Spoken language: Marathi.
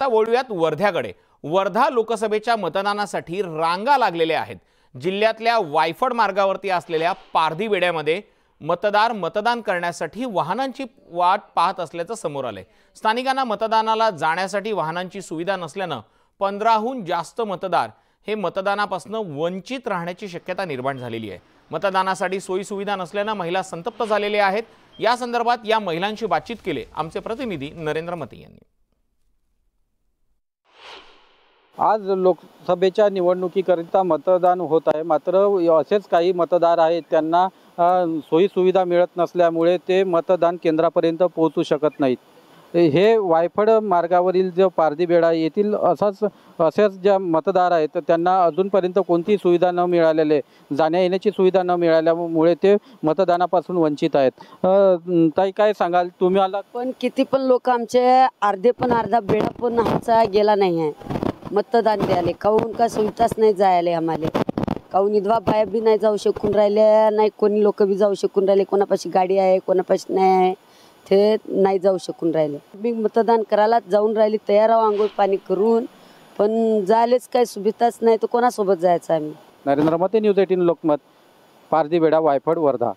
आता वळूयात वर्ध्याकडे. वर्धा लोकसभेच्या मतदानासाठी रांगा लागलेल्या आहेत. जिल्ह्यातल्या वायफड मार्गावरती असलेल्या पारधी वेड्यामध्ये मतदार मतदान करण्यासाठी वाहनांची वाट पाहत असल्याचं समोर आलंय. स्थानिकांना मतदानाला जाण्यासाठी वाहनांची सुविधा नसल्यानं पंधराहून जास्त मतदार हे मतदानापासून वंचित राहण्याची शक्यता निर्माण झालेली आहे. मतदानासाठी सोयीसुविधा नसल्यानं महिला संतप्त झालेल्या आहेत. या संदर्भात या महिलांशी बातचीत केली आमचे प्रतिनिधी नरेंद्र मते यांनी. आज लोकसभेच्या निवडणुकीकरिता मतदान होत आहे. मात्र असेच काही मतदार आहेत त्यांना सोयीसुविधा मिळत नसल्यामुळे ते मतदान केंद्रापर्यंत पोहोचू शकत नाहीत. हे वायफड मार्गावरील जो पारदीबेडा येथील असाच असेच ज्या मतदार आहेत तर त्यांना अजूनपर्यंत कोणतीही सुविधा न मिळालेले जाण्या येण्याची सुविधा न मिळाल्यामुळे ते मतदानापासून वंचित आहेत. ताई काय सांगाल? तुम्ही आला पण किती पण लोक आमचे अर्धे पण अर्धा बेडा पण आमचा गेला नाही आहे मतदान द्यायला. काहून का सुविधाच नाही जायला आम्हाला? काहून विधवा बाया बी नाही जाऊ शकून राहिल्या नाही कोणी लोक बी जाऊ शकून राहिले कोणापाशी गाडी आहे कोणापाशी नाही आहे ते नाही जाऊ शकून राहिले. मी मतदान करायला जाऊन राहिली तयार आहो आंघोळ पाणी करून पण जायलेच काही सुविधाच नाही तर कोणासोबत जायचं आम्ही? Narendra Mate news eighteen Lokmat Pardhi Beda Waifad Wardha.